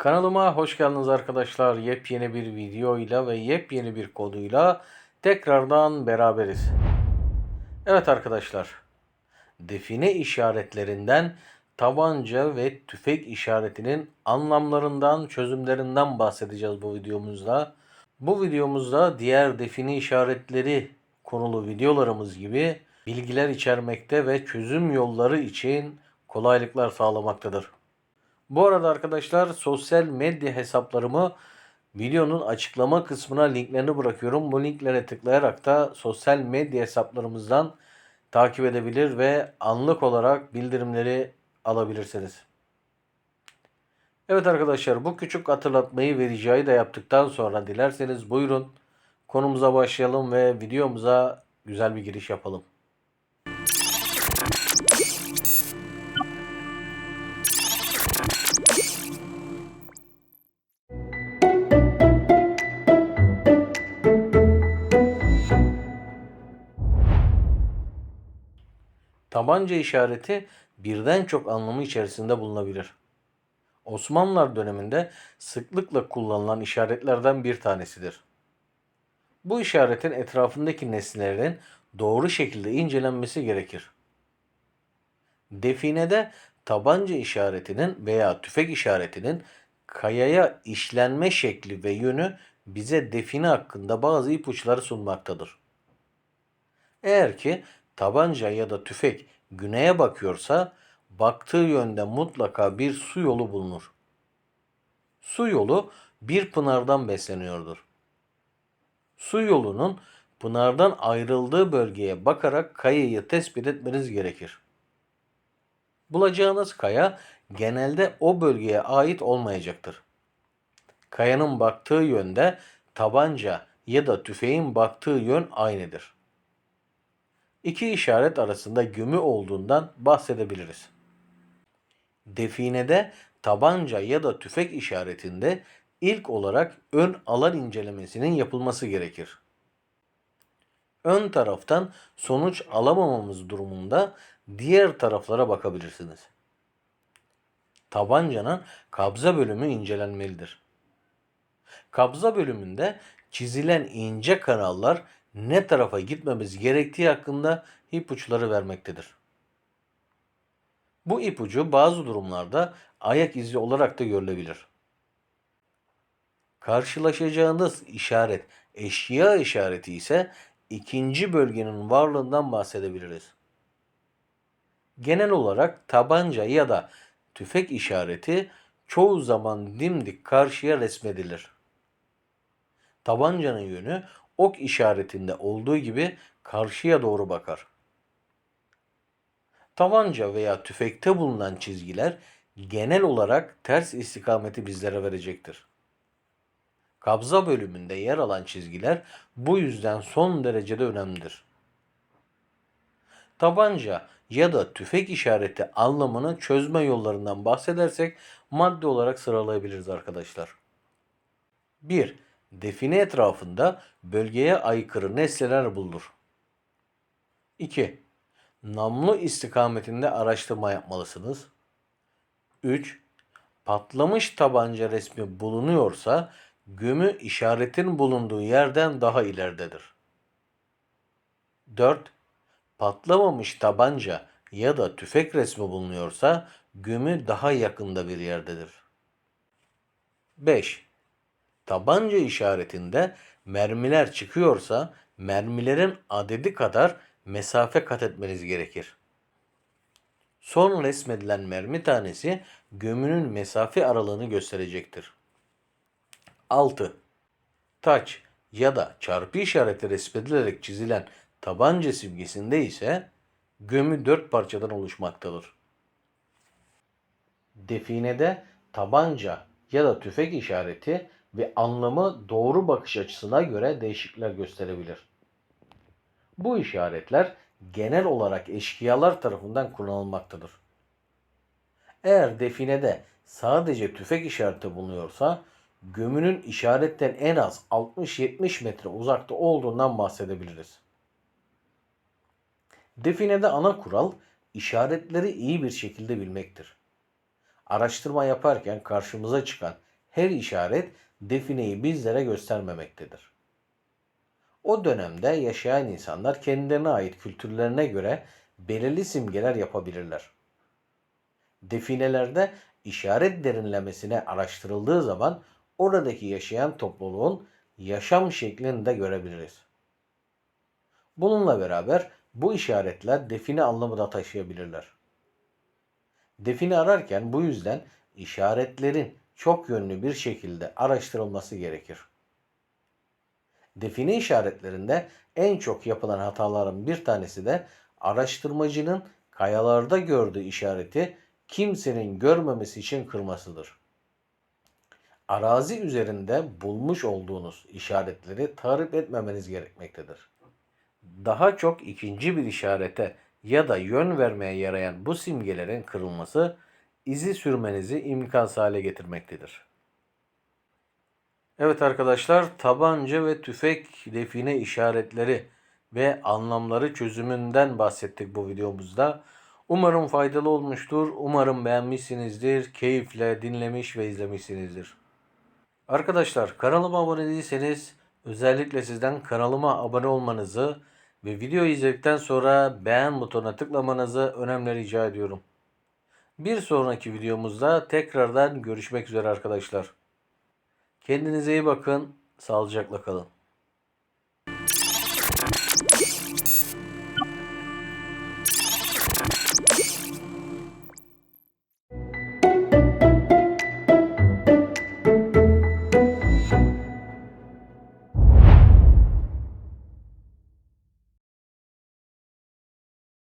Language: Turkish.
Kanalıma hoş geldiniz arkadaşlar. Yepyeni bir videoyla ve yepyeni bir koduyla tekrardan beraberiz. Evet arkadaşlar. Define işaretlerinden tabanca ve tüfek işaretinin anlamlarından, çözümlerinden bahsedeceğiz bu videomuzda. Bu videomuzda diğer define işaretleri konulu videolarımız gibi bilgiler içermekte ve çözüm yolları için kolaylıklar sağlamaktadır. Bu arada arkadaşlar sosyal medya hesaplarımı videonun açıklama kısmına linklerini bırakıyorum. Bu linklere tıklayarak da sosyal medya hesaplarımızdan takip edebilir ve anlık olarak bildirimleri alabilirsiniz. Evet arkadaşlar bu küçük hatırlatmayı ve ricayı da yaptıktan sonra dilerseniz buyurun konumuza başlayalım ve videomuza güzel bir giriş yapalım. Tabanca işareti birden çok anlamı içerisinde bulunabilir. Osmanlılar döneminde sıklıkla kullanılan işaretlerden bir tanesidir. Bu işaretin etrafındaki nesnelerin doğru şekilde incelenmesi gerekir. Definede tabanca işaretinin veya tüfek işaretinin kayaya işlenme şekli ve yönü bize define hakkında bazı ipuçları sunmaktadır. Eğer ki tabanca ya da tüfek güneye bakıyorsa baktığı yönde mutlaka bir su yolu bulunur. Su yolu bir pınardan besleniyordur. Su yolunun pınardan ayrıldığı bölgeye bakarak kayayı tespit etmeniz gerekir. Bulacağınız kaya genelde o bölgeye ait olmayacaktır. Kayanın baktığı yönde tabanca ya da tüfeğin baktığı yön aynıdır. İki işaret arasında gömü olduğundan bahsedebiliriz. Definede tabanca ya da tüfek işaretinde ilk olarak ön alan incelemesinin yapılması gerekir. Ön taraftan sonuç alamamamız durumunda diğer taraflara bakabilirsiniz. Tabancanın kabza bölümü incelenmelidir. Kabza bölümünde çizilen ince kanallar ne tarafa gitmemiz gerektiği hakkında ipuçları vermektedir. Bu ipucu bazı durumlarda ayak izi olarak da görülebilir. Karşılaşacağınız işaret eşya işareti ise ikinci bölgenin varlığından bahsedebiliriz. Genel olarak tabanca ya da tüfek işareti çoğu zaman dimdik karşıya resmedilir. Tabancanın yönü ok işaretinde olduğu gibi karşıya doğru bakar. Tabanca veya tüfekte bulunan çizgiler genel olarak ters istikameti bizlere verecektir. Kabza bölümünde yer alan çizgiler bu yüzden son derecede önemlidir. Tabanca ya da tüfek işareti anlamını çözme yollarından bahsedersek madde olarak sıralayabiliriz arkadaşlar. 1. Define etrafında bölgeye aykırı nesneler bulunur. 2. Namlu istikametinde araştırma yapmalısınız. 3. Patlamış tabanca resmi bulunuyorsa gömü işaretin bulunduğu yerden daha ileridedir. 4. Patlamamış tabanca ya da tüfek resmi bulunuyorsa gömü daha yakında bir yerdedir. 5. Tabanca işaretinde mermiler çıkıyorsa mermilerin adedi kadar mesafe kat etmeniz gerekir. Son resmedilen mermi tanesi gömünün mesafe aralığını gösterecektir. 6. Taç ya da çarpı işareti resmedilerek çizilen tabanca simgesinde ise gömü dört parçadan oluşmaktadır. Definede tabanca ya da tüfek işareti ve anlamı doğru bakış açısına göre değişiklikler gösterebilir. Bu işaretler genel olarak eşkıyalar tarafından kullanılmaktadır. Eğer definede sadece tüfek işareti bulunuyorsa gömünün işaretten en az 60-70 metre uzakta olduğundan bahsedebiliriz. Definede ana kural işaretleri iyi bir şekilde bilmektir. Araştırma yaparken karşımıza çıkan her işaret defineyi bizlere göstermemektedir. O dönemde yaşayan insanlar kendilerine ait kültürlerine göre belirli simgeler yapabilirler. Definelerde işaret derinlemesine araştırıldığı zaman oradaki yaşayan topluluğun yaşam şeklini de görebiliriz. Bununla beraber bu işaretler define anlamı da taşıyabilirler. Define ararken bu yüzden işaretlerin çok yönlü bir şekilde araştırılması gerekir. Define işaretlerinde en çok yapılan hataların bir tanesi de araştırmacının kayalarda gördüğü işareti kimsenin görmemesi için kırmasıdır. Arazi üzerinde bulmuş olduğunuz işaretleri tarif etmemeniz gerekmektedir. Daha çok ikinci bir işarete ya da yön vermeye yarayan bu simgelerin kırılması izi sürmenizi imkansız hale getirmektedir. Evet arkadaşlar tabanca ve tüfek define işaretleri ve anlamları çözümünden bahsettik bu videomuzda. Umarım faydalı olmuştur. Umarım beğenmişsinizdir. Keyifle dinlemiş ve izlemişsinizdir. Arkadaşlar kanalıma abone değilseniz özellikle sizden kanalıma abone olmanızı ve video izledikten sonra beğen butonuna tıklamanızı önemli rica ediyorum. Bir sonraki videomuzda tekrardan görüşmek üzere arkadaşlar. Kendinize iyi bakın. Sağlıcakla kalın.